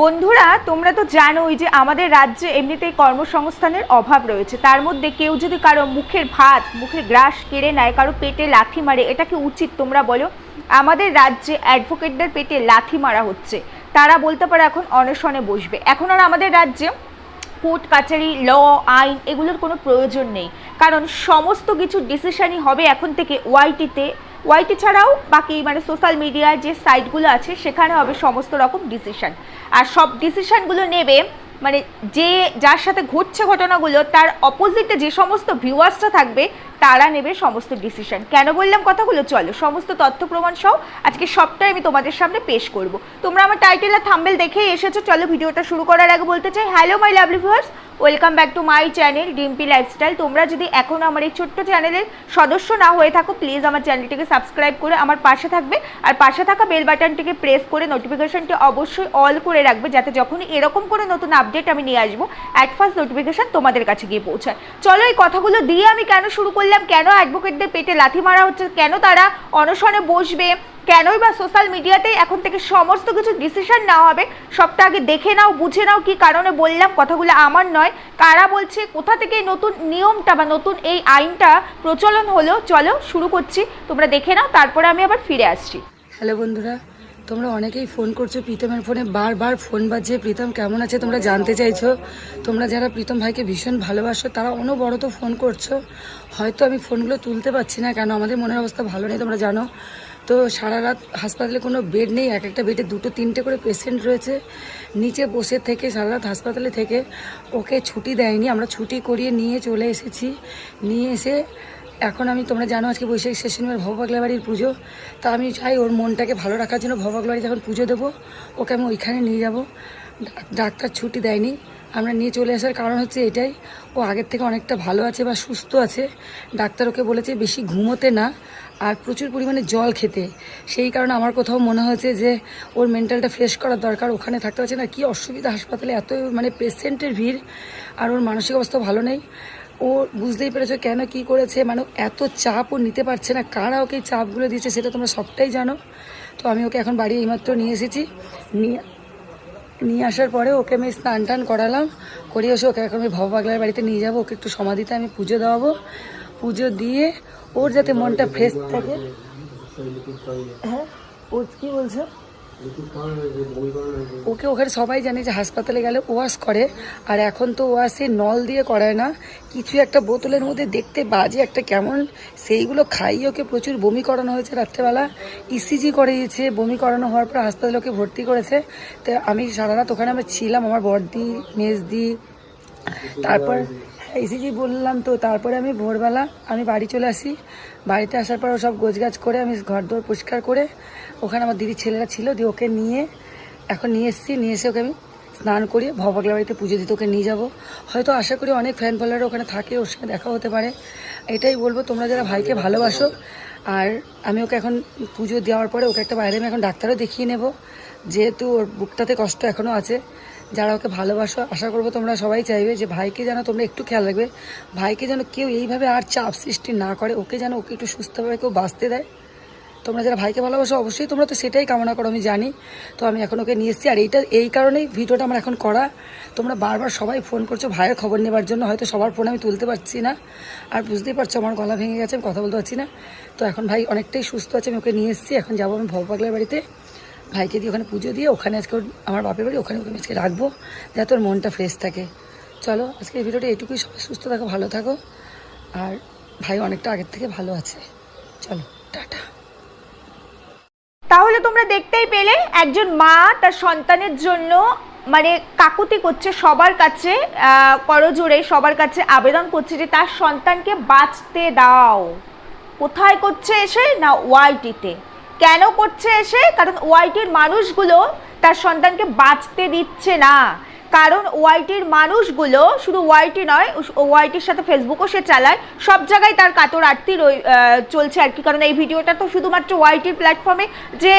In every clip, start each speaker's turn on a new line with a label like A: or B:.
A: বন্ধুরা, তোমরা তো জানোই যে আমাদের রাজ্যে এমনিতেই কর্মসংস্থানের অভাব রয়েছে। তার মধ্যে কেউ যদি কারও মুখের ভাত, মুখের গ্রাস কেড়ে নেয়, কারও পেটে লাথি মারে, এটা কি উচিত তোমরা বলো? আমাদের রাজ্যে অ্যাডভোকেটদের পেটে লাথি মারা হচ্ছে। তারা বলতে পারে এখন অনশনে বসবে। এখন আর আমাদের রাজ্যে কোর্ট, কাচারি, ল, আইন এগুলোর কোনো প্রয়োজন নেই। কারণ সমস্ত কিছু ডিসিশনই হবে এখন থেকে ওয়াইটিতে। ওয়াইটি ছাড়াও বাকি মানে সোশ্যাল মিডিয়ার যে সাইটগুলো আছে, সেখানে হবে সমস্ত রকম ডিসিশন। আর সব ডিসিশনগুলো নেবে মানে যে, যার সাথে ঘটছে ঘটনাগুলো, তার অপোজিটে যে সমস্ত ভিউয়ার্সরা থাকবে, তারা নেবে সমস্ত ডিসিশন কেন বললাম কথাগুলো? চলো, সমস্ত তথ্য প্রমাণ সহ আজকে সবটাই আমি তোমাদের সামনে পেশ করব। তোমরা আমার টাইটেল আর থাম্বেল দেখেই এসেছ, চলো ভিডিওটা শুরু করার আগে বলতে চাই hello my lovely viewers welcome back to my channel Dimpi lifestyle তোমরা যদি এখনও আমার এই ছোট্ট চ্যানেলের সদস্য না হয়ে থাকো প্লিজ আমার চ্যানেলটিকে সাবস্ক্রাইব করে আমার পাশে থাকবে। আর পাশে থাকা বেল বাটনটিকে প্রেস করে নোটিফিকেশনটি অবশ্যই অল করে রাখবে, যাতে যখনই এরকম করে নতুন আপডেট আমি নিয়ে আসব। অ্যাট ফার্স্ট নোটিফিকেশন তোমাদের কাছে গিয়ে পৌঁছায়। চলো এই কথাগুলো দিয়ে আমি কেন শুরু করলাম? কেন অ্যাডভোকেটদের পেটে লাথি মারা হচ্ছে? কেন তারা অনশনে বসবে? কেনই বা সোশ্যাল মিডিয়াতেই এখন থেকে সমস্ত কিছু ডিসিশন নেওয়া হবে? সবটা আগে দেখে নাও, বুঝে নাও কি কারণে বললাম, কথাগুলো আমার নয়। কারা বলছে? কোথা থেকে নতুন নিয়মটা বা নতুন এই আইনটা প্রচলন হলো? চলো শুরু করছি। তোমরা দেখে নাও, তারপরে আমি আবার ফিরে আসছি।
B: হ্যালো বন্ধুরা তোমরা অনেকেই ফোন করছ, প্রীতমের ফোনে বারবার ফোন বাজছে প্রীতম কেমন আছে তোমরা জানতে চাইছো? তোমরা যারা প্রীতম ভাইকে ভীষণ ভালোবাসো, তারা অনবরত ফোন করছ। হয়তো আমি ফোনগুলো তুলতে পারছি না কেন, আমাদের মনের অবস্থা ভালো নেই তোমরা জানো। তো সারা রাত হাসপাতালে কোনো বেড নেই, এক একটা বেডে দুটো তিনটে করে পেশেন্ট রয়েছে। নিচে বসে থেকে, সারা রাত হাসপাতালে থেকে ওকে ছুটি দেয়নি, আমরা ছুটি করিয়ে নিয়ে চলে এসেছি। নিয়ে এসে এখন আমি, তোমরা জানো আজকে বৈশাখ শেষের ভবাগলা বাড়ির পুজো। তা আমি চাই ওর মনটাকে ভালো রাখার জন্য ভবাগলা বাড়ি যখন পুজো দেবো। ওকে আমি ওইখানে নিয়ে যাব। ডাক্তার ছুটি দেয়নি। আমরা নিয়ে চলে আসার কারণ হচ্ছে এটাই। ও আগের থেকে অনেকটা ভালো আছে বা সুস্থ আছে। ডাক্তার ওকে বলেছে বেশি ঘুমোতে না আর প্রচুর পরিমাণে জল খেতে। সেই কারণে আমার কোথাও মনে হয়েছে যে ওর মেন্টালটা ফ্রেশ করার দরকার। ওখানে থাকতে পারছে না। কি অসুবিধা, হাসপাতালে এত মানে পেশেন্টের ভিড়। আর ওর মানসিক অবস্থা ভালো নেই। ও বুঝতেই পেরেছ কেন কি করেছে? মানে এত চাপ ও নিতে পারছে না। কারা ওকে চাপগুলো দিয়েছে সেটা তোমরা সবটাই জানো। তো আমি ওকে এখন বাড়ি এইমাত্র নিয়ে এসেছি। নিয়ে নিয়ে আসার পরে ওকে আমি স্নান টান করালাম। করিয়ে এসে ওকে এখন আমি ভববাগলার বাড়িতে নিয়ে যাব। ওকে একটু সমাধিতে আমি পুজো দেওয়াবো। পুজো দিয়ে ওর যাতে মনটা ফ্রেশ থাকে। হ্যাঁ ও কি বলছো? ওকে ওখানে সবাই জানে যে হাসপাতালে গেলে ওয়াশ করে, আর এখন তো ওয়াশে নল দিয়ে করায় না। কিছু একটা বোতলের মধ্যে দেখতে বাজে একটা কেমন। সেইগুলো খাইয়ে ওকে প্রচুর বমি করানো হয়েছে রাত্রেবেলা। ইসিজি করিয়েছে, বমি করানো হওয়ার পর হাসপাতালে ওকে ভর্তি করেছে। তো আমি সারা রাত ওখানে আমরা ছিলাম, আমার বড়দি, মেজদি, তারপর ইসিজি বললাম তো, তারপরে আমি ভোরবেলা আমি বাড়ি চলে আসি। বাড়িতে আসার পর সব গোছগাছ করে আমি ঘর দোর পরিষ্কার করে ওখানে আমার দিদির ছেলেরা ছিল, দিয়ে ওকে নিয়ে, এখন নিয়ে এসেছি, নিয়ে এসে ওকে আমি স্নান করিয়ে ভবাগলা বাড়িতে পুজো দিতে ওকে নিয়ে যাব। হয়তো আশা করি অনেক ফ্যান ফলোয়ার ওখানে থাকে, ওর সঙ্গে দেখা হতে পারে। এটাই বলব, তোমরা যারা ভাইকে ভালোবাসো, আর আমি ওকে এখন পুজো দেওয়ার পরে ওকে একটা বাইরে আমি এখন ডাক্তারও দেখিয়ে নেব। যেহেতু ওর বুকটাতে কষ্ট এখনও আছে, যারা ওকে ভালোবাসো, আশা করব তোমরা সবাই চাইবে যে ভাইকে যেন তোমরা একটু খেয়াল রাখবে, ভাইকে যেন কেউ এইভাবে আর চাপ সৃষ্টি না করে, ওকে যেন ওকে একটু সুস্থভাবে কেউ বাঁচতে দেয়। তোমরা যারা ভাইকে ভালোবাসো, অবশ্যই তোমরা তো সেটাই কামনা করো, আমি জানি। তো আমি এখন ওকে নিয়ে এসেছি, আর এইটা এই কারণেই ভিডিওটা আমার এখন করা। তোমরা বারবার সবাই ফোন করছ, ভাইয়ের খবর নেবার জন্য, হয়তো সবার ফোন আমি তুলতে পারছি না। আর বুঝতেই পারছ, আমার গলা ভেঙে গেছে, আমি কথা বলতে পারছি না। তো এখন ভাই অনেকটাই সুস্থ আছে, আমি ওকে নিয়ে এসেছি, এখন যাব আমি ভবপাগলার বাড়িতে। ভাইকে দিয়ে ওখানে পুজো দিয়ে ওখানে আজকে আমার বাপের বাড়ি, ওখানে ওকে আজকে রাখব, যাতে ওর মনটা ফ্রেশ থাকে। চলো, আজকে এই ভিডিওটা এটুকুই সবাই সুস্থ থাকো, ভালো থাকো। আর ভাই অনেকটা আগের থেকে ভালো আছে। চলো, টাটা।
A: তাহলে তোমরা দেখতেই পেলে একজন মা তার সন্তানের জন্য মানে কাকুতি করছে সবার কাছে করজোড়ে সবার কাছে আবেদন করছে যে তার সন্তানকে বাঁচতে দাও। কোথায় করছে এসে না ওয়াইটিতে কেন করছে এসে? কারণ ওয়াইটির মানুষগুলো তার সন্তানকে বাঁচতে দিচ্ছে না। কারণ ওয়াইটির মানুষগুলো শুধু ওয়াইটি নয় ওয়াইটির সাথে ফেসবুকও সে চালায়। সব জায়গায় তার কাতর আরতি চলছে আর কি। কারণ এই ভিডিওটা তো শুধুমাত্র ওয়াইটির প্ল্যাটফর্মে যে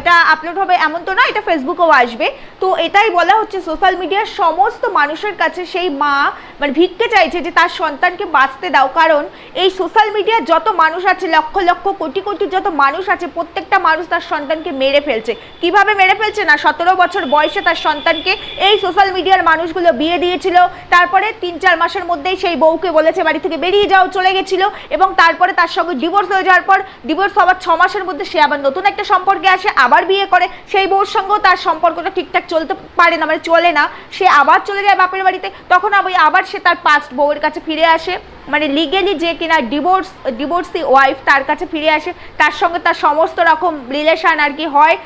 A: এটা আপলোড হবে এমন তো না, এটা ফেসবুকেও আসবে। তো এটাই বলা হচ্ছে সোশ্যাল মিডিয়ার সমস্ত মানুষের কাছে সেই মা মানে ভিক্ষে চাইছে যে তার সন্তানকে বাঁচতে দাও। কারণ এই সোশ্যাল মিডিয়ার যত মানুষ আছে, লক্ষ লক্ষ, কোটি কোটি যত মানুষ আছে, প্রত্যেকটা মানুষ তার সন্তানকে মেরে ফেলছে। কীভাবে মেরে ফেলছে না? সতেরো বছর বয়সে তার সন্তানকে এই সোশ্যাল মিডিয়ার মানুষগুলো বিয়ে দিয়েছিল। তারপরে তিন চার মাসের মধ্যেই সেই বউকে বলেছে, বাড়ি থেকে বেরিয়ে যাও। চলে গেছিল এবং তারপরে তার সঙ্গে ডিভোর্স হয়ে যাওয়ার পর ডিভোর্স হওয়ার ছ মাসের মধ্যে সে আবার নতুন একটা সম্পর্কে আসে, আবার বিয়ে করে। সেই বউর সঙ্গেও তার সম্পর্কটা ঠিকঠাক চলতে পারে না মানে চলে না। সে আবার চলে যায় বাপের বাড়িতে। তখন আবার সে তার পাস্ট বউয়ের কাছে ফিরে আসে। মানে লিগেলি যে কিনা ডিভোর্স ডিভোর্সি ওয়াইফ তার কাছে ফিরে আসে, তার সঙ্গে তার সমস্ত রকম রিলেশান আর কি হয়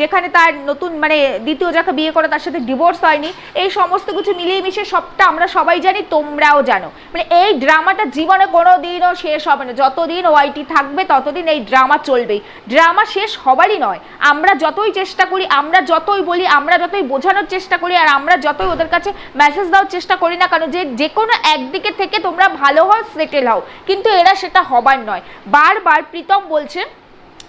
A: যেখানে তার নতুন মানে দ্বিতীয় যাকে বিয়ে করে তার সাথে ডিভোর্স হয়নি, এই সমস্ত কিছু মিলিয়ে মিশিয়ে সবটা আমরা সবাই জানি, তোমরাও জানো। মানে এই ড্রামাটা জীবনে কোনো দিনও শেষ হবে না। যতদিন ওয়াইটি থাকবে, ততদিন এই ড্রামা চলবেই। ড্রামা শেষ হবারই নয়। আমরা যতই চেষ্টা করি, আমরা যতই বলি, আমরা যতই বোঝানোর চেষ্টা করি, আর আমরা যতই ওদের কাছে মেসেজ দেওয়ার চেষ্টা করি না কেন, যে যে কোনো একদিকে থেকে তোমরা ভালো হও সেটেল হও কিন্তু এরা সেটা হবার নয়। বারবার প্রীতম বলছে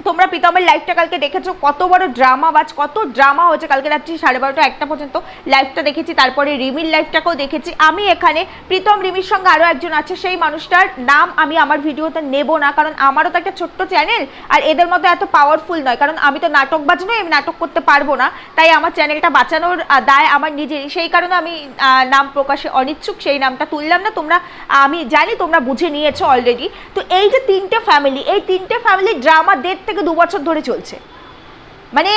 A: তোমরা প্রীতমের লাইফটা কালকে দেখেছ, কত বড় ড্রামা বাজ কত ড্রামা হচ্ছে কালকে রাত্রি সাড়ে বারোটা একটা পর্যন্ত লাইফটা দেখেছি, তারপরে রিমির লাইফটাকেও দেখেছি। আমি এখানে প্রীতম, রিমির সঙ্গে আরও একজন আছে, সেই মানুষটার নাম আমি আমার ভিডিওতে নেব না, কারণ আমারও তো একটা ছোট্ট চ্যানেল আর এদের মতো এত পাওয়ারফুল নয়, কারণ আমি তো নাটকবাজ নই আমি নাটক করতে পারব না, তাই আমার চ্যানেলটা বাঁচানোর দায় আমার নিজেরই। সেই কারণে আমি নাম প্রকাশে অনিচ্ছুক, সেই নামটা তুললাম না, তোমরা, আমি জানি তোমরা বুঝে নিয়েছো অলরেডি তো এই যে তিনটে ফ্যামিলি এই তিনটে ফ্যামিলি ড্রামা দেড় থেকে দু বছর ধরে চলছে। মানে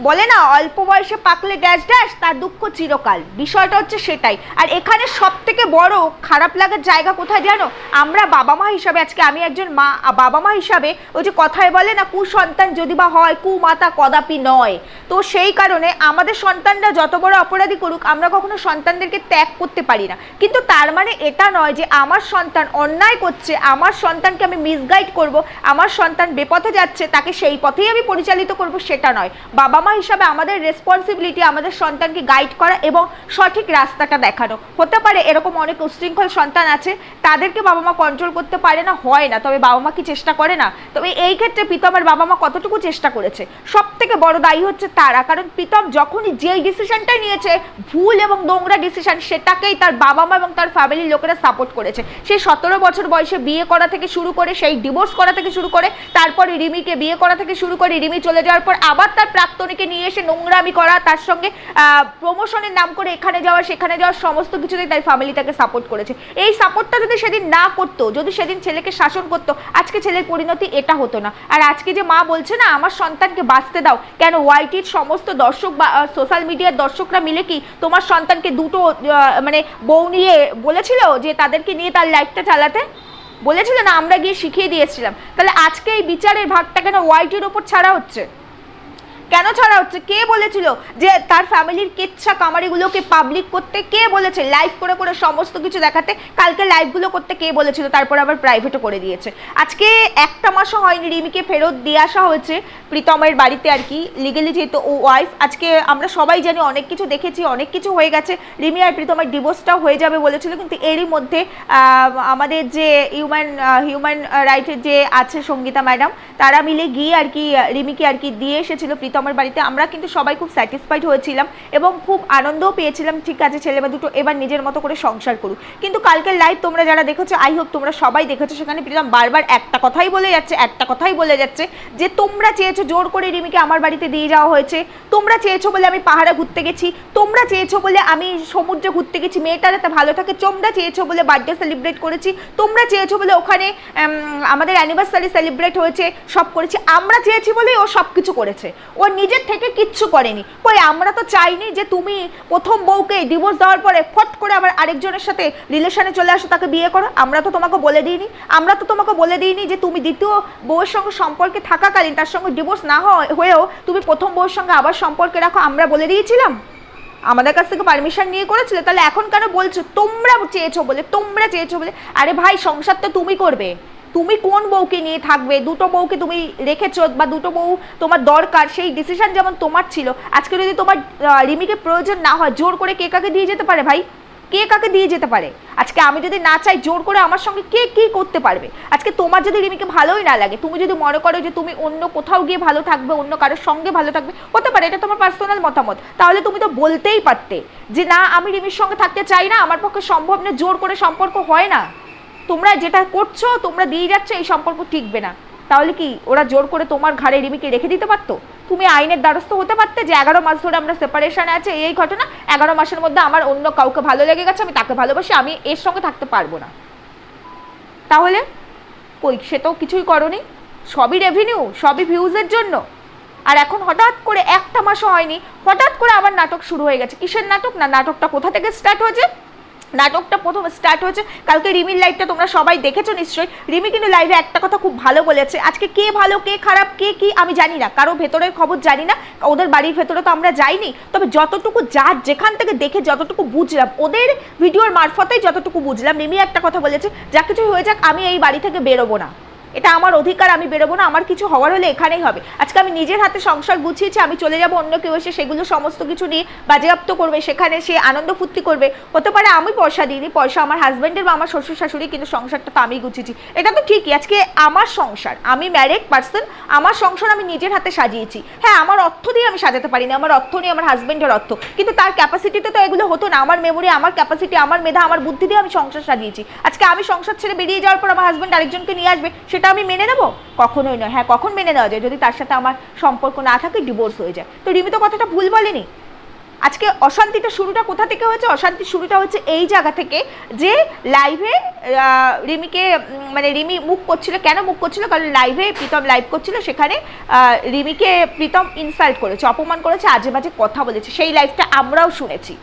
A: বলে না, অল্প বয়সে পাকলে ড্যাশ ড্যাশ, তার দুঃখ চিরকাল। বিষয়টা হচ্ছে সেটাই। আর এখানে সব থেকে বড় খারাপ লাগার জায়গা কোথায় জানো? আমরা বাবা মা হিসাবে, আজকে আমি একজন মা বাবা মা হিসাবে ওই যে কথায় বলে না, কুসন্তান যদি বা হয়, কুমাতা কদাপি নয়। তো সেই কারণে আমাদের সন্তানরা যত বড় অপরাধী করুক, আমরা কখনো সন্তানদেরকে ত্যাগ করতে পারি না। কিন্তু তার মানে এটা নয় যে আমার সন্তান অন্যায় করছে, আমার সন্তানকে আমি মিসগাইড করব, আমার সন্তান বেপথে যাচ্ছে, তাকে সেই পথেই আমি পরিচালিত করব, সেটা নয়। বাবা মা হিসাবে আমাদের রেসপন্সিবিলিটি আমাদের সন্তানকে গাইড করা এবং সঠিক রাস্তাটা দেখানো। হতে পারে এরকম অনেক উশৃঙ্খল সন্তান আছে, তাদেরকে বাবা মা কন্ট্রোল করতে পারে না, হয় না। তবে বাবা মা কি চেষ্টা করে না? তবে এই ক্ষেত্রে প্রীতমের বাবা মা কতটুকু চেষ্টা করেছে? সব থেকে বড় দায়ী হচ্ছে তারা। কারণ প্রীতম যখনই যেই ডিসিশনটাই নিয়েছে, ভুল এবং নোংরা ডিসিশন সেটাকেই তার বাবা মা এবং তার ফ্যামিলির লোকেরা সাপোর্ট করেছে। সেই সতেরো বছর বয়সে বিয়ে করা থেকে শুরু করে, সেই ডিভোর্স করা থেকে শুরু করে, তারপরে রিমিকে বিয়ে করা থেকে শুরু করে, রিমি চলে যাওয়ার পর আবার তার প্রাক্তনীকে নিয়ে এসে নোংরামি করা, তার সঙ্গে প্রমোশনের নাম করে এখানে যাওয়া, সেখানে যাওয়ার সমস্ত কিছুতেই তার ফ্যামিলি তাকে সাপোর্ট করেছে। এই সাপোর্টটা যদি সেদিন না করতো, যদি সেদিন ছেলেকে শাসন করতো, আজকে ছেলের পরিণতি এটা হতো না। আর আজকে যে মা বলছে না, আমার সন্তানকে বাঁচতে দাও। কেন ওয়াইটির সমস্ত দর্শক বা সোশ্যাল মিডিয়ার দর্শকরা মিলে কি তোমার সন্তানকে দুটো মানে বউ নিয়ে বলেছিল যে তাদেরকে নিয়ে তার লাইফটা চালাতে? বলেছিল না, আমরা গিয়ে শিখিয়ে দিয়েছিলাম তাহলে আজকে এই বিচারের ভাগটা কেন ওয়াইটির ওপর ছাড়া হচ্ছে? কেন ছাড়া হচ্ছে? কে বলেছিল যে তার ফ্যামিলির কেচ্ছা কামারিগুলোকে পাবলিক করতে? কে বলেছে? লাইভ করে করে সমস্ত কিছু দেখাতে? কালকে লাইভগুলো করতে কে বলেছিল? তারপর আবার প্রাইভেটও করে দিয়েছে। আজকে একটা মাসও হয়নি রিমিকে ফেরত দিয়ে আসা হয়েছে প্রীতমের বাড়িতে আর কি লিগেলি যেহেতু ও ওয়াইফ আজকে আমরা সবাই জানি, অনেক কিছু দেখেছি, অনেক কিছু হয়ে গেছে। রিমি আর প্রীতমের ডিভোর্সটাও হয়ে যাবে বলেছিল, কিন্তু এরই মধ্যে আমাদের যে হিউম্যান হিউম্যান রাইটের যে আছে সঙ্গীতা ম্যাডাম তারা মিলে গিয়ে আর কি রিমিকে আর কি দিয়ে এসেছিল প্রীতমের বাড়িতে আমরা কিন্তু সবাই খুব স্যাটিসফাইড হয়েছিলাম এবং খুব আনন্দও পেয়েছিলাম, ঠিক আছে, ছেলে বা দুটো, এবার নিজের মতো করে সংসার করুক। কিন্তু কালকের লাইভ তোমরা যারা দেখেছ আই হোপ তোমরা সবাই দেখেছ, সেখানে প্রীতম বারবার একটা কথাই বলে যাচ্ছে, একটা কথাই বলে যাচ্ছে যে তোমরা চেয়েছো জোর করে রিমিকে আমার বাড়িতে দিয়ে যাওয়া হয়েছে, তোমরা চেয়েছো বলে আমি পাহাড়ে ঘুরতে গেছি, তোমরা চেয়েছো বলে আমি সমুদ্রে ঘুরতে গেছি, মেয়েটা যাতে ভালো থাকে, তোমরা চেয়েছো বলে বার্থডে সেলিব্রেট করেছি, তোমরা চেয়েছো বলে ওখানে আমাদের অ্যানিভার্সারি সেলিব্রেট হয়েছে, সব করেছি, আমরা চেয়েছি বলেই ও সব কিছু করেছে। ও নিজের থেকে কিচ্ছু করেনি। কই, আমরা তো চাইনি যে তুমি প্রথম বউকে ডিভোর্স দেওয়ার পরে ফট করে আবার আরেকজনের সাথে রিলেশনে চলে আসো, তাকে বিয়ে করো। আমরা তো তোমাকে বলে দিইনি। আমরা তো তোমাকে বলে দিইনি যে তুমি দ্বিতীয় বউয়ের সঙ্গে সম্পর্কে থাকাকালীন তার সঙ্গে ডিভোর্স না হয়- হয়েও তুমি প্রথম বউয়ের সঙ্গে আবার সম্পর্কে রাখো, আমরা বলে দিয়েছিলাম। আমাদের কাছ থেকে পারমিশন নিয়ে করেছিলে, তাহলে এখন কেন বলছো? তোমরা চেয়েছো বলে, তোমরা চেয়েছো বলে। আরে ভাই, সংসার তো তুমি করবে। তুমি কোন বউকে নিয়ে থাকবে? দুটো বউকে তুমি রেখেছো বা দুটো বউ তোমার দরকার, সেই ডিসিশন যেমন তোমার ছিল। আজকে যদি তোমার রিমিকে প্রয়োজন না হয়, জোর করে কে কাকে দিয়ে যেতে পারে ভাই? কে কাকে দিয়ে যেতে পারে? আজকে আমি যদি না চাই, জোর করে আমার সঙ্গে কে কি করতে পারবে? আজকে তোমার যদি রিমিকে ভালোই না লাগে, তুমি যদি মনে করো যে তুমি অন্য কোথাও গিয়ে ভালো থাকবে, অন্য কারোর সঙ্গে ভালো থাকবে, হতে পারে, এটা তোমার পার্সোনাল মতামত। তাহলে তুমি তো বলতেই পারতে যে, না, আমি রিমির সঙ্গে থাকতে চাই না, আমার পক্ষে সম্ভব না জোর করে সম্পর্ক হয় না। তোমরা যেটা করছ, তোমরা দিয়ে যাচ্ছ, এই সম্পর্ক টিকবে না। তাহলে কি, ওরা জোর করে তোমার ঘাড়ে রিমিকে রেখে দিতে পারতো? তুমি আইনের দ্বারস্থ হতে পারতে যে এগারো মাস ধরে আমরা সেপারেশনে আছে, এই ঘটনা, এগারো মাসের মধ্যে আমার অন্য কাউকে ভালো লেগে গেছে, আমি তাকে ভালোবাসি, আমি এর সঙ্গে থাকতে পারব না। তাহলে, কই, সে তো কিছুই করনি। সবই রেভিনিউ সবই ভিউজের জন্য। আর এখন হঠাৎ করে একটা মাসও হয়নি, হঠাৎ করে আবার নাটক শুরু হয়ে গেছে। কিসের নাটক? না, নাটকটা কোথা থেকে স্টার্ট হয়েছে? নাটকটা প্রথম স্টার্ট হয়েছে। কালকে রিমির লাইভটা তোমরা সবাই দেখেছ নিশ্চয়ই। রিমি কিন্তু লাইভে একটা কথা খুব ভালো বলেছে। আজকে কে ভালো, কে খারাপ, কে কি আমি জানি না। কারও ভেতরের খবর জানি না। ওদের বাড়ির ভেতরে তো আমরা যাইনি। তবে যতটুকু যা যেখান থেকে দেখে যতটুকু বুঝলাম, ওদের ভিডিওর মারফতেই যতটুকু বুঝলাম, রিমি একটা কথা বলেছে, যা কিছু হয়ে যাক, আমি এই বাড়ি থেকে বেরোবো না। এটা আমার অধিকার, আমি বেরোবো না, আমার কিছু হওয়ার হলে এখানেই হবে। আজকে আমি নিজের হাতে সংসার গুছিয়েছি, আমি চলে যাব অন্য কেউ এসে সেগুলো সমস্ত কিছু নিয়ে বাজেয়াপ্ত করবে, সেখানে সে আনন্দ ফুর্তি করবে। হতে পারে আমি পয়সা দিইনি, পয়সা আমার হাজব্যান্ডের বা আমার শ্বশুর শাশুড়ি কিন্তু সংসারটা তো আমি গুছিয়েছি। এটা তো ঠিকই, আজকে আমার সংসার, আমি ম্যারেড পার্সন আমার সংসার আমি নিজের হাতে সাজিয়েছি। হ্যাঁ আমার অর্থ দিয়ে আমি সাজাতে পারি না আমার অর্থ নিয়ে আমার হাজব্যান্ডের অর্থ, কিন্তু তার ক্যাপাসিটিতে তো এগুলো হতো না, আমার মেমোরি আমার ক্যাপাসিটি আমার মেধা, আমার বুদ্ধি দিয়ে আমি সংসার সাজিয়েছি। আজকে আমি সংসার ছেড়ে বেরিয়ে যাওয়ার পর আমার হাজব্যান্ড আরেকজনকে নিয়ে আসবে, সেটা আমি মেনে নেব? কখনোই নয়। হ্যাঁ কখন মেনে নেওয়া যায়? যদি তার সাথে আমার সম্পর্ক না থাকে ডিভোর্স হয়ে যায়। তো রিমি তো কথাটা ভুল বলেনি। আজকে অশান্তিটা শুরুটা কোথা থেকে হয়েছে? অশান্তির শুরুটা হচ্ছে এই জায়গা থেকে যে লাইভে রিমিকে মানে রিমি মুখ করছিল। কেন মুখ করছিল? কারণ লাইভে প্রীতম লাইভ করছিল। সেখানে রিমিকে প্রীতম ইনসাল্ট করেছে, অপমান করেছে আজে বাজে কথা বলেছে। সেই লাইভটা আমরাও শুনেছি।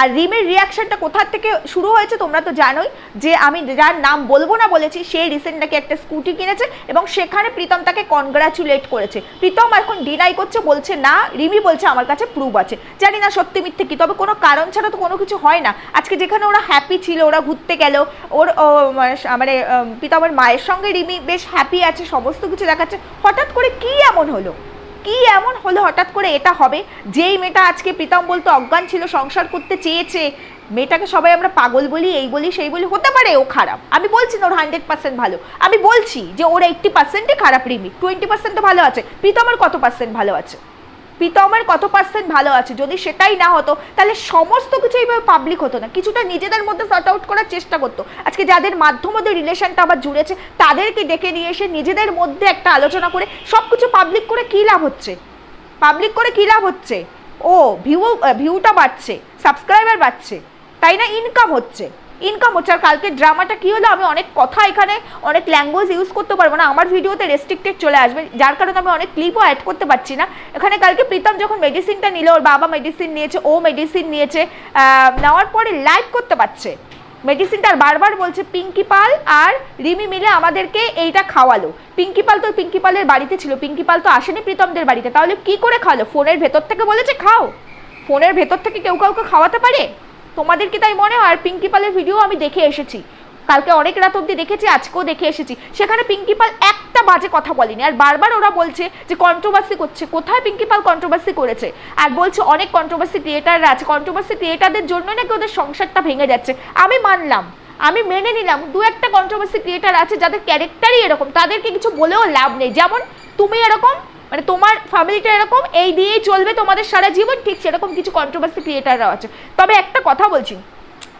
A: আর রিমের রিয়াকশনটা কোথা থেকে শুরু হয়েছে তোমরা তো জানোই, যে আমি যার নাম বলব না বলেছি, সে রিসেন্ট নাকি একটা স্কুটি কিনেছে এবং সেখানে প্রীতম তাকে কনগ্রাচুলেট করেছে। প্রীতম এখন ডিনাই করছে, বলছে, না, রিমি বলছে আমার কাছে প্রুফ আছে। জানি না সত্যি মিথ্যে কি, তবে কোনো কারণ ছাড়া তো কোনো কিছু হয় না। আজকে যেখানে ওরা হ্যাপি ছিল, ওরা ঘুরতে গেল, ওর মানে প্রীতমের মায়ের সঙ্গে রিমি বেশ হ্যাপি আছে, সমস্ত কিছু দেখাচ্ছে। হঠাৎ করে কি এমন হলো? কি এমন হলো হঠাৎ করে এটা হবে? যেই মেয়েটা আজকে প্রীতম বলতো অজ্ঞান ছিল, সংসার করতে চেয়েছে, মেয়েটাকে সবাই আমরা পাগল বলি, এই বলি, সেই বলি, হতে পারে ও খারাপ। আমি বলছি না ওর হান্ড্রেড পার্সেন্ট ভালো। আমি বলছি যে ওর এইট্টি পার্সেন্টই খারাপ, রিমি। টোয়েন্টি পার্সেন্ট তো ভালো আছে। প্রীতমের কত পার্সেন্ট ভালো আছে? প্রীতমের কত পার্সেন্ট ভালো আছে? যদি সেটাই না হতো, তাহলে সমস্ত কিছু এইভাবে পাবলিক হতো না। কিছুটা নিজেদের মধ্যে সর্ট আউট করার চেষ্টা করতো। আজকে যাদের মাধ্যমে রিলেশনটা আবার জুড়েছে, তাদেরকে ডেকে নিয়ে এসে নিজেদের মধ্যে একটা আলোচনা করে সব কিছু পাবলিক করে কী লাভ হচ্ছে? পাবলিক করে কী লাভ হচ্ছে? ও ভিউ ভিউটা বাড়ছে সাবস্ক্রাইবার বাড়ছে, তাই না? ইনকাম হচ্ছে। ইনকাম হচ্ছে। আর কালকে ড্রামাটা কী হলো? আমি অনেক কথা এখানে, অনেক ল্যাঙ্গুয়েজ ইউজ করতে পারব না। আমার ভিডিওতে রেস্ট্রিক্টেড চলে আসবে। যার কারণে আমি অনেক ক্লিপও অ্যাড করতে পারছি না। এখানে কালকে প্রীতম যখন মেডিসিনটা নিল, ওর বাবা মেডিসিন নিয়েছে, ও মেডিসিন নিয়েছে নেওয়ার পরে লাইভ করতে পারছে। মেডিসিনটা বারবার বলছে পিঙ্কি পাল আর রিমি মিলে আমাদেরকে এইটা খাওয়ালো। পিঙ্কি পাল তো পিঙ্কি পালের বাড়িতে ছিল। পিঙ্কি পাল তো আসেনি প্রীতমদের বাড়িতে। তাহলে কি করে খাওয়ালো ফোনের ভেতর থেকে বলেছে, খাও। ফোনের ভেতর থেকে কেউ কাউকে খাওয়াতে পারে? তোমাদের কি তাই মনে হয়? আর পিঙ্কি পালের ভিডিও আমি দেখে এসেছি। কালকে অনেক রাত অবধি দেখেছি, আজকেও দেখে এসেছি। সেখানে পিঙ্কি পাল একটা বাজে কথা বলেনি। আর বারবার ওরা বলছে যে কন্ট্রোভার্সি করছে। কোথায় পিঙ্কি পাল কন্ট্রোভার্সি করেছে? আর বলছে অনেক কন্ট্রোভার্সি ক্রিয়েটাররা আছে। কন্ট্রোভার্সি ক্রিয়েটারদের জন্যই নাকি ওদের সংসারটা ভেঙে যাচ্ছে? আমি মানলাম। আমি মেনে নিলাম। দু একটা কন্ট্রোভার্সি ক্রিয়েটার আছে, যাদের ক্যারেক্টারই এরকম। তাদেরকে কিছু বলেও লাভ নেই। যেমন তুমি এরকম মানে তোমার ফ্যামিলিটা এরকম, এই দিয়েই চলবে, তোমাদের সারা জীবন ঠিক সেরকম কিছু কন্ট্রোভার্সি ক্রিয়েটাররাও আছে। তবে একটা কথা বলছি,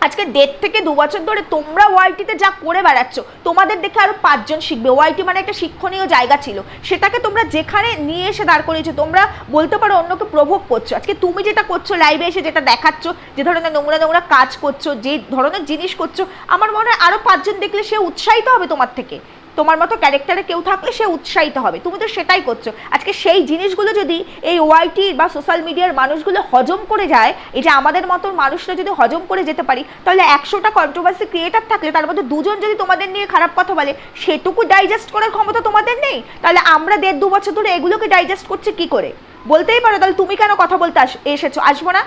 A: আজকে দেড় থেকে দু বছর ধরে তোমরা ওয়াইটিতে যা করে বেড়াচ্ছ, তোমাদের দেখে আরও পাঁচজন শিখবে। ওয়াইটি মানে একটা শিক্ষণীয় জায়গা ছিল। সেটাকে তোমরা যেখানে নিয়ে এসে দাঁড় করিয়েছো, তোমরা বলতে পারো অন্যকে প্রভোগ করছ। আজকে তুমি যেটা করছ লাইভে এসে যেটা দেখাচ্ছ, যে ধরনের নোংরা নোংরা কাজ করছ, যে ধরনের জিনিস করছ, আমার মনে হয় আরও পাঁচজন দেখলে সে উৎসাহিত হবে তোমার থেকে। তোমার মতো ক্যারেক্টারে কেউ থাকলে সে উৎসাহিত হবে। তুমি তো সেটাই করছ। আজকে সেই জিনিসগুলো যদি এই ওয়াইটি বা সোশ্যাল মিডিয়ার মানুষগুলো হজম করে যায় যে আমাদের মতো মানুষরা যদি হজম করে যেতে পারি, তাহলে একশোটা কন্ট্রোভার্সি ক্রিয়েটার থাকলে তার মধ্যে দুজন যদি তোমাদের নিয়ে খারাপ কথা বলে, সেটুকু ডাইজেস্ট করার ক্ষমতা তোমাদের নেই? তাহলে আমরা দেড় দু বছর ধরে এগুলোকে ডাইজেস্ট করছি কি করে? বলতেই পারো, তাহলে তুমি কেন কথা বলতে এসেছ? আসব না?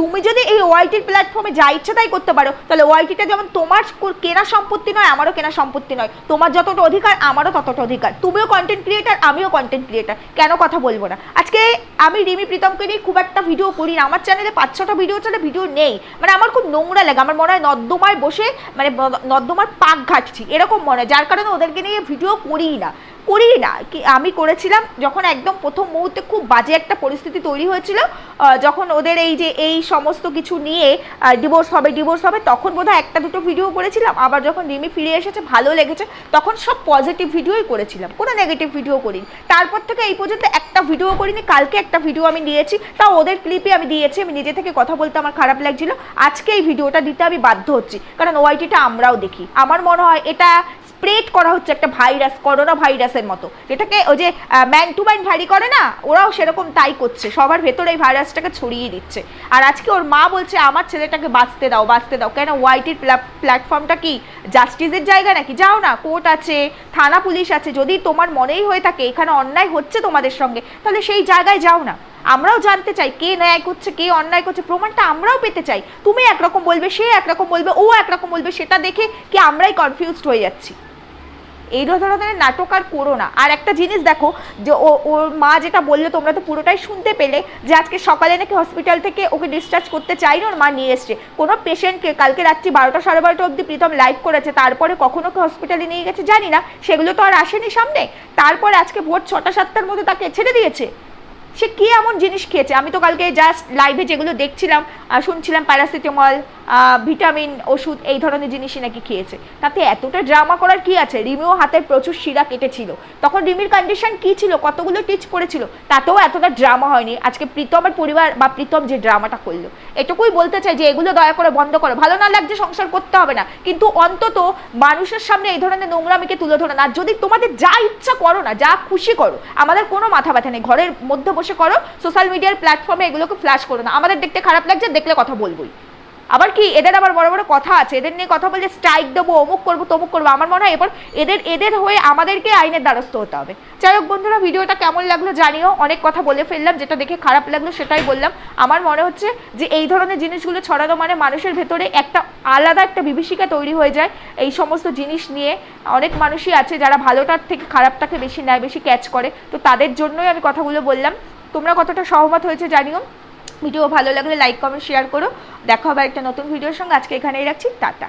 A: তুমি যদি এই ওয়াইটির প্ল্যাটফর্মে যা ইচ্ছা তাই করতে পারো, তাহলে ওয়াইটিটা যেমন তোমার কেনা সম্পত্তি নয়, আমারও কেনা সম্পত্তি নয়। তোমার যতটা অধিকার, আমারও ততটা অধিকার। তুমিও কন্টেন্ট ক্রিয়েটার আমিও কন্টেন্ট ক্রিয়েটার কেন কথা বলব না? আজকে আমি রিমি প্রীতমকে নিয়ে খুব একটা ভিডিও করি না। আমার চ্যানেলে পাঁচ ছটা ভিডিও চলে ভিডিও নেই। মানে আমার খুব নোংরা লাগে। আমার মনে হয় নর্দমায় বসে মানে নর্দমার পাক ঘাটছি। এরকম মনে হয়। যার কারণে ওদেরকে নিয়ে ভিডিও করিই না। করি না। কি, আমি করেছিলাম যখন একদম প্রথম মুহূর্তে খুব বাজে একটা পরিস্থিতি তৈরি হয়েছিল যখন ওদের এই যে এই সমস্ত কিছু নিয়ে ডিভোর্স হবে ডিভোর্স হবে, তখন বোধহয় একটা দুটো ভিডিও করেছিলাম। আবার যখন রিমি ফিরে এসেছে, ভালো লেগেছে, তখন সব পজিটিভ ভিডিওই করেছিলাম। কোনো নেগেটিভ ভিডিও করিনি। তারপর থেকে এই পর্যন্ত একটা ভিডিও করিনি, কালকে একটা ভিডিও আমি নিয়েছি, তাও ওদের ক্লিপে আমি দিয়েছি, আমি নিজে থেকে কথা বলতে আমার খারাপ লাগছিল। আজকে এই ভিডিওটা দিতে আমি বাধ্য হচ্ছি, কারণ ওআইটিটা আমরাও দেখি। আমার মনে হয় এটা স্প্রেড করা হচ্ছে একটা ভাইরাস করোনা ভাইরাসের মতো। যেটাকে ওই যে ম্যান টু ম্যান ভ্যারি করে না, ওরাও সেরকম তাই করছে। সবার ভেতরে এই ভাইরাসটাকে ছড়িয়ে দিচ্ছে। আর আজকে ওর মা বলছে, আমার ছেলেটাকে বাঁচতে দাও বাঁচতে দাও। কেন ওয়াইটির প্ল্যাটফর্মটা কি জাস্টিসের জায়গা নাকি? যাও না কোর্ট আছে, থানা পুলিশ আছে, যদি তোমার মনেই হয়ে থাকে, এখানে অন্যায় হচ্ছে তোমাদের সঙ্গে, তাহলে সেই জায়গায় যাও না। আমরাও জানতে চাই, কে ন্যায় করছে, কে অন্যায় করছে, প্রমাণটা আমরাও পেতে চাই। তুমি একরকম বলবে, সে একরকম বলবে, ও একরকম বলবে, সেটা দেখে কি আমরাই কনফিউজড হয়ে যাচ্ছি। এই ধরনের নাটক আর করো না। আর একটা জিনিস দেখো, যে ও, ওর মা যেটা বলল, তোমরা তো পুরোটাই শুনতে পেলে যে আজকে সকালে নাকি হসপিটাল থেকে ওকে ডিসচার্জ করতে চাইনি, ওর মা নিয়ে এসছে। কোনো পেশেন্টকে কালকে রাত্রি বারোটা সাড়ে বারোটা অবধি প্রীতম লাইভ করেছে, তারপরে কখনো ওকে হসপিটালে নিয়ে গেছে জানি না, সেগুলো তো আর আসেনি সামনে। তারপর আজকে ভোর ছটা সাতটার মধ্যে তাকে ছেড়ে দিয়েছে। সে কি এমন জিনিস খেয়েছে? আমি তো কালকে জাস্ট লাইভে যেগুলো দেখছিলাম শুনছিলাম প্যারাসিটামল ভিটামিন ওষুধ, এই ধরনের জিনিসই নাকি খেয়েছে। তাতে এতটা ড্রামা করার কি আছে? রিমিও হাতের প্রচুর শিরা কেটেছিল। তখন রিমির কন্ডিশন কি ছিল? কতগুলো টিচ করেছিল? তাতেও এতটা ড্রামা হয়নি। আজকে প্রীতমের পরিবার, বা প্রীতম যে ড্রামাটা করল, এটুকুই বলতে চাই যে এগুলো দয়া করে বন্ধ করো। ভালো না লাগছে সংসার করতে হবে না। কিন্তু অন্তত মানুষের সামনে এই ধরনের নোংরামিকে তুলে ধরো না। যদি তোমাদের যা ইচ্ছা করো না, যা খুশি করো, আমাদের কোনো মাথা ব্যথা নেই। ঘরের মধ্যে বসে করো সোশ্যাল মিডিয়ার প্ল্যাটফর্মে এগুলোকে ফ্ল্যাশ করো না। আমাদের দেখতে খারাপ লাগছে, দেখলে কথা বলবোই। আবার কি, এদের আবার বড় বড় কথা আছে, এদের নিয়ে কথা বললে স্ট্রাইক দেবো, অমুক করব, তমুক করব, আমার মনে হয় এবার এদের এদের হয়ে আমাদেরকে আইনের দ্বারস্থ হতে হবে। যাই হোক বন্ধুরা, ভিডিওটা কেমন লাগল জানিও, অনেক কথা বলে ফেললাম, যেটা দেখে খারাপ লাগল সেটাই বললাম। আমার মনে হচ্ছে যে এই ধরনের জিনিসগুলো ছড়ানো মানে মানুষের ভেতরে একটা আলাদা একটা বিভীষিকা তৈরি হয়ে যায় এই সমস্ত জিনিস নিয়ে। অনেক মানুষই আছে যারা ভালোটার থেকে খারাপটাকে বেশি নেয় বেশি ক্যাচ করে, তো তাদের জন্যই আমি কথাগুলো বললাম। তোমরা কতটা সহমত হয়েছে জানিও। ভিডিও ভালো লাগলে লাইক কমেন্ট শেয়ার করো। দেখা হবে একটা নতুন ভিডিওর সঙ্গে। আজকে এখানেই রাখছি। টাটা।